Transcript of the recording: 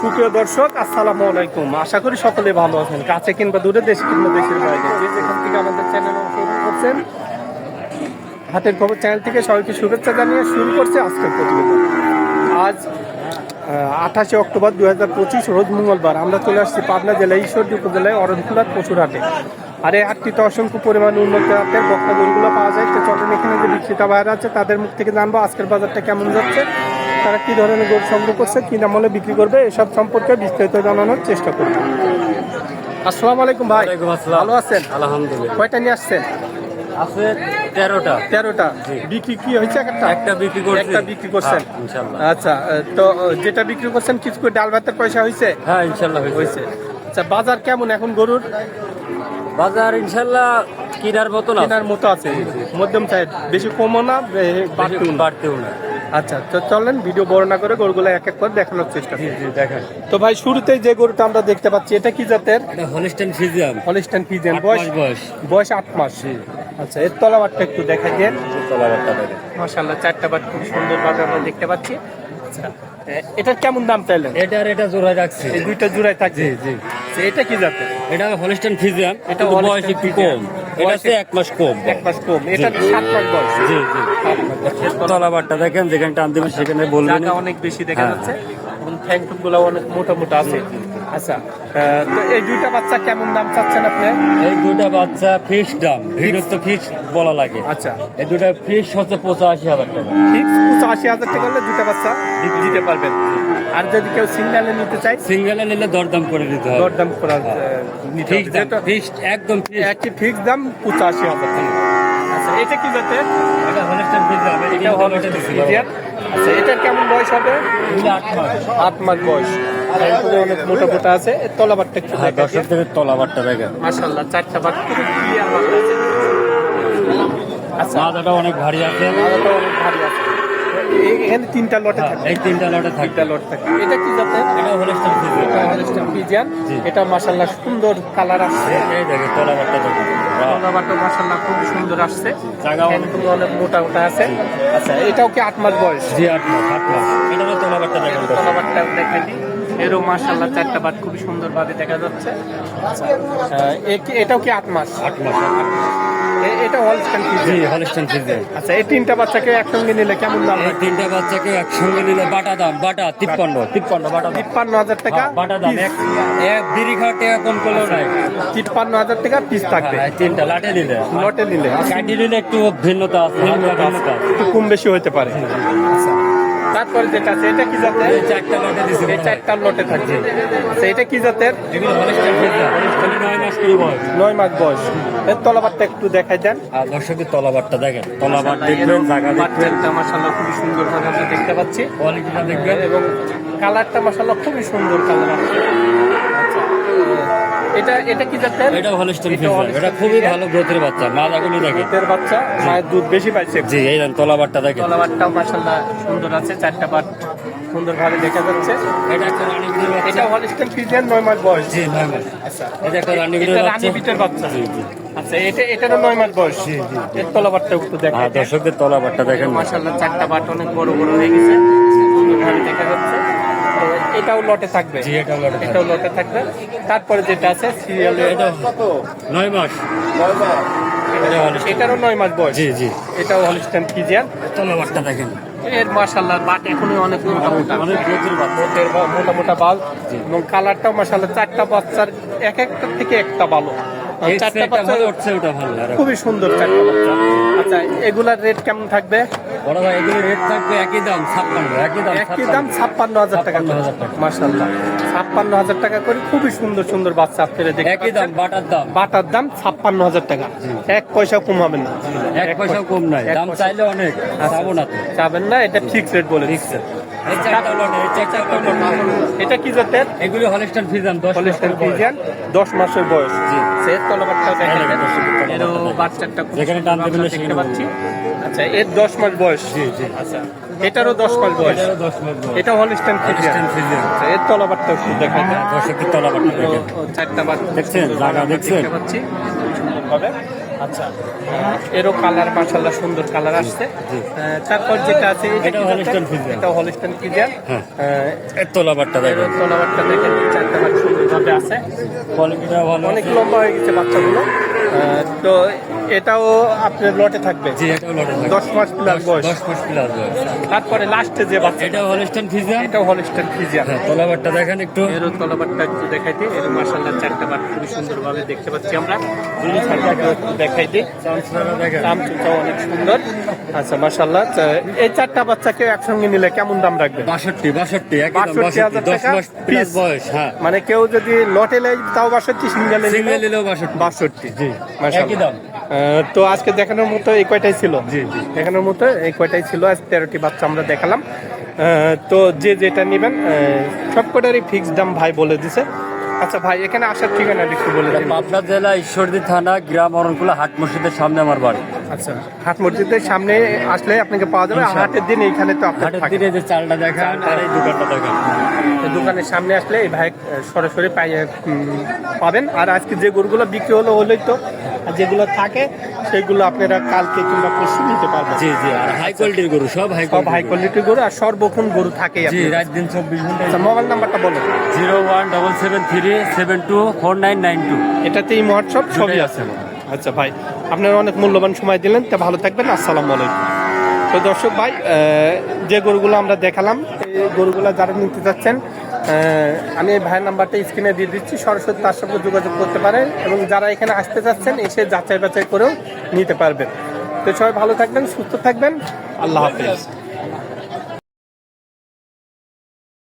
সুপ্রিয় দর্শক, আসসালামু আলাইকুম। আশা করি সকলে ভালো আছেন। কাছে কিংবা দূরে দেশে কিংবা দেশের বাইরে। যে যেখান থেকে আমাদের চ্যানেল অনুসরণ করছেন হাতের খবর চ্যানেল থেকে সবাইকে শুভেচ্ছা জানিয়ে শুরু করছে আজকের প্রতিবেদন। আজ আঠাশে অক্টোবর দু হাজার পঁচিশ, রোজ মঙ্গলবার। আমরা চলে আসছি পাবনা জেলায় ঈশ্বরদী উপজেলায় অরণখোলার পশুরহাটে। আর এই হাটটিতে অসংখ্য পরিমাণ উন্নত জাতের বক্তা পাওয়া যায়। তো চলেন এখানে যে বিক্রেতা বাইরে আছে, তাদের মুখ থেকে জানব আজকের বাজারটা কেমন যাচ্ছে। তারা কি ধরনের গরু সংগ্রহ করছে কি দাম হলে বিক্রি করবে এসব সম্পর্কে বিস্তারিত জানানোর চেষ্টা করবে। আসসালামু আলাইকুম ভাই। ভালো আছেন? আলহামদুলিল্লাহ। কয়টা নিয়ে আসছেন? আছে তেরোটা। তেরোটা? বিক্রি কি হয়েছে একটা? একটা বিক্রি করছি। একটা বিক্রি করছেন? হ্যাঁ, আচ্ছা তো যেটা বিক্রি করছেন কিছু ডাল ভাতের পয়সা হয়েছে? হ্যাঁ ইনশাল্লাহ হয়েছে। আচ্ছা বাজার কেমন এখন গরুর? বাজার ইনশাল্লাহ কিনার মতো না কেনার মতো আছে। মধ্যম সাইড বেশি কমও না। বাড়তেও না। আচ্ছা তো চলেন ভিডিও বর্ণনা করে গরুগুলো এক এক করে দেখানোর চেষ্টা করি। জি দেখেন। তো ভাই শুরুতেই যে গরুটা আমরা দেখতে পাচ্ছি এটা কি জাতের? এটা হলিস্টেন ফিজিয়াম হলিস্টান আট বয়স বয়স। বয়স আট মাস। আচ্ছা এর তলাবারটা একটু দেখাই দেন। তলাবারটা দেখেন। চারটা বার খুব সুন্দরভাবে আমরা দেখতে পাচ্ছি। আচ্ছা এটার কেমন দাম চাইলেন? এটার এটা জোড়া রাখছি। এই দুইটা জোড়ায় থাকছে জি জি। আচ্ছা, এটা কি জাতের? এটা হলিস্টান ফিজিয়াম এটা বয়স একটু কম। এটাতে এক মাস কম এক মাস কম। এটা সাত মাস বয়স। জি জি। তলাবারটা দেখেন যেখানে টান দেবেন সেখানে বলবেন। অনেক বেশি দেখা হ্যাঁ। যাচ্ছে। এবং ঠ্যাংটুকগুলো অনেক মোটা মোটা আছে। আচ্ছা তো এই দুইটা বাচ্চা কেমন দাম চাচ্ছেন আপনি? এই দুটা বাচ্চা ফিস দাম ভিডিও তো ফিস বলা লাগে। আচ্ছা। এই দুটা ফিস হচ্ছে পঁচাশি হাজার টাকা। ঠিক পঁচাশি হাজার টাকা হলে দুইটা বাচ্চা দিতে পারবেন। আর যদি কেউ সিঙ্গেলে নিতে চায়? সিঙ্গেলে নিলে দরদাম করে দিতে হবে। দরদাম করা নিতে ঠিক ফিক্সড একদম একই ফিক্স দাম পঁচাশি হাজার টাকা। আচ্ছা এটা কি জাতের? এটা হলিস্টার ফিজিয়াম এটা হল আচ্ছা কেমন বয়স হবে? আট মাস। আট মাস বয়স। এরপরে অনেক মোটা মোটা আছে। তলাবারটা একটু হ্যাঁ তলাবারটা দেখেন। চারটা আছে। আচ্ছা। অনেক ভারী আছে। আলাদা অনেক ভারী আছে। এখানে তিনটা লটে হ্যাঁ, থাকে। এই তিনটা লটে থাকবে তিনটা লট থাকে। এটা কি এটা এটা এটা সুন্দর কালার আসছে। এই দেখেন তলাবারটা দেখেন। খুব সুন্দর আসছে। জায়গা অনেক- অনেক মোটা মোটা আছে। আচ্ছা এটাও কি আট মাস বয়স? জি আট মাস আট মাস। এটারও তলাবারটা দেখেন। তলাবারটা দিই এরও মাশাল্লাহ চারটা বাট খুবই সুন্দরভাবে দেখা যাচ্ছে। এটাও কি আট মাস? আট মাস এটা হলস্টাইন জি আচ্ছা এই তিনটা বাচ্চাকে একসঙ্গে নিলে কেমন দাম এই তিনটা বাচ্চাকে একসঙ্গে নিলে বাটা দাম বাটা তিপ্পান্ন। তিপ্পান্ন বাটা টাকা হ্যাঁ, বাটা দাম। এক এক বিড়ি খাওয়া টাকা কম টাকা পিস থাকবে। হ্যাঁ, তিনটা লাটে নিলে। লটে নিলে। কাটি নিলে একটু ভিন্নতা আছে ভিন্নতা একটু কম বেশি হতে পারে। আচ্ছা তারপরে যেটা আছে এটা কি জাতের? চারটা লটে দিছি এই চারটার লটে থাকছে। সেইটা কি জাতের? নয় মাস বয়স? এর তলাবারটা একটু দেখাই দেন। আর দর্শকের তলাবারটা দেখেন। তলাবার দেখবেন জায়গা দেখবেন। মাশাআল্লাহ খুব সুন্দর ভাবে আমরা দেখতে পাচ্ছি। কোয়ালিটিটা দেখবেন। এবং কালারটা মাশাআল্লাহ খুবই সুন্দর কালার। আছে আচ্ছা এটা এটা কি জাতের? এটা এটা খুবই ভালো গ্রোথের বাচ্চা মা দুধের বাচ্চা মায়ের দুধ বেশি পাইছে। জি এই দেখেন। মাসাল্লাহ সুন্দর আছে চারটা সুন্দরভাবে দেখা যাচ্ছে। এটা একটা রানী বিটের বাচ্চা। এটা হলিস্টান ফিজিয়ান নয় মাস বয়স। জি নয় মাস। আচ্ছা। এটা একটা রানী বিটের এটা বাচ্চা রানী বিটের বাচ্চা। জি জি। আচ্ছা এটা এটারও নয় মাস বয়স। এর একটু দেখা আর দর্শকদের তলাবারটা দেখেন। মাসাল্লাহ চারটা বাট অনেক বড় বড় হয়ে গেছে। সুন্দরভাবে দেখা যাচ্ছে। এটাও লটে থাকবে। জি এটা লটে এটাও লটে থাকবে। তারপরে যেটা আছে সিরিয়ালে এটা নয় মাস। এটারও নয় মাস বয়স। জি জি। এটাও হলিস্টান ফিজিয়ান। তলাবারটা দেখেন। এর মাসাল্লাহ বাট এখনই অনেক মোটা মোটা। অনেক মোটা মোটা বাল। এবং কালারটাও মাসাল্লাহ চারটা বাচ্চার এক একটা থেকে একটা ভালো চারটা বাচ্চা খুবই সুন্দর চারটা বাচ্চা। আচ্ছা এগুলার রেট কেমন থাকবে? বড় ভাই এগুলো রেট থাকবে একই দাম ছাপ্পান্ন একই দাম একই দাম ছাপ্পান্ন হাজার টাকা 56,000 মাসাল্লাহ ছাপ্পান্ন হাজার টাকা করে খুবই সুন্দর সুন্দর বাচ্চা আপনারা দেখতে একই দাম বাটার দাম। বাটার দাম ছাপ্পান্ন হাজার টাকা। এক পয়সা কমাবে না। এক পয়সাও কম নাই। দাম চাইলে অনেক তো। চাবেন না এটা ফিক্স রেট বলে দিচ্ছে। এটা কি জাতের? এগুলো হলিস্টার দশ হলিস্টার বছর দশ মাসের বয়স। জি। সে তলাবারটা দেখা দেখেন, এরও বাচ্চাটা যেখানে টান দেবেন দেখতে পাচ্ছি। আচ্ছা এর দশ মাস বয়স। জি জি। আচ্ছা এটারও দশ মাস বয়স। এটা হলিস্টান ফিজিয়াম আচ্ছা এর তলাবারটা একটু দেখা যায় দর্শকের তলাবারটা দেখেন। চারটা বার দেখছেন? জায়গা দেখছেন? পাচ্ছি। আচ্ছা। এরও কালার মাশাল্লাহ সুন্দর কালার আসছে। তারপর যেটা আছে এটা হলিস্টন ফিজার এটা হলিস্টন ফিজার। এর তোলা বাটটা দেখেন। তলাবারটা দেখেন চারটা বাট সুন্দরভাবে আছে। কোয়ালিটিটা ভালো অনেক লম্বা হয়ে গেছে বাচ্চাগুলো। তো এটাও আপনার লটে থাকবে। জি এটাও লটে থাকে দশ মাস প্লাস বয়স। দশ মাস প্লাস বয়স। তারপরে লাস্টে যে বাচ্চা হলস্টাইন হলিস্টান ফিজিয়ান হ্যাঁ দেখেন একটু। এর তলাবারটা একটু দেখাইতে এর মাসাল্লাহ চারটা বার খুবই সুন্দরভাবে দেখতে পাচ্ছি আমরা। দুই সাইডটাকে একটু দেখাই দিই চামচটা দেখেন। দাম চুলটাও অনেক সুন্দর। আচ্ছা মাসাল্লাহ এই চারটা বাচ্চাকে একসঙ্গে নিলে কেমন দাম রাখবে বাষট্টি বাষট্টি একদম 62,000 বাষট্টি দশ টাকা মাস প্লাস বয়স হ্যাঁ। মানে কেউ যদি লটে নেয় তাও বাষট্টি সিঙ্গেলে সিঙ্গেল নিলেও বাষট্টি। বাষট্টি। জি মাশাআল্লাহ। একই দাম। তো আজকে দেখানোর মতো এই কয়টাই ছিল? জি, জি। দেখানোর মতো এই কয়টাই ছিল? আজ তেরোটি বাচ্চা আমরা দেখালাম। তো যে যেটা নেবেন আহ, সব কটারই ফিক্সড দাম ভাই বলে দিছে। আচ্ছা ভাই এখানে আসার ঠিকানা একটু বলে দিন। পাবনা জেলা ঈশ্বরদী থানা গ্রাম অরণকুলা হাট মসজিদের সামনে আমার বাড়ি। আচ্ছা হাট মসজিদের সামনে আসলে আপনাকে পাওয়া যাবে হাটের দিন এইখানে তো হাটের দিনে যে চালটা দেখান আর এই দোকানটা দেখান। এই দোকানের সামনে আসলে এই ভাই সরাসরি পাবেন। আর আজকে যে গরুগুলো বিক্রি হলো হলোই তো আর যেগুলো থাকে সেগুলো আপনারা কালকে কিংবা পরশু নিতে পারবেন। জি জি আর হাই কোয়ালিটির গরু সব হাই সব হাই কোয়ালিটির গরু। আর সর্বক্ষণ গরু থাকে জি রাত দিন চব্বিশ ঘণ্টা মোবাইল নাম্বারটা বলো zero one double seven three seven two four nine nine two. এটাতেই মহোৎসব সবই আছে আচ্ছা ভাই আপনারা অনেক মূল্যবান সময় দিলেন, তা ভালো থাকবেন, আসসালামু আলাইকুম। তো দর্শক ভাই যে গরুগুলো আমরা দেখালাম, এই গরুগুলো যারা নিতে চাচ্ছেন আমি এই ভাইয়ের নাম্বারটা স্ক্রিনে দিয়ে দিচ্ছি, সরাসরি তার সঙ্গে যোগাযোগ করতে পারেন এবং যারা এখানে আসতে চাচ্ছেন এসে যাচাই বাছাই করেও নিতে পারবেন। তো সবাই ভালো থাকবেন, সুস্থ থাকবেন, আল্লাহ হাফিজ।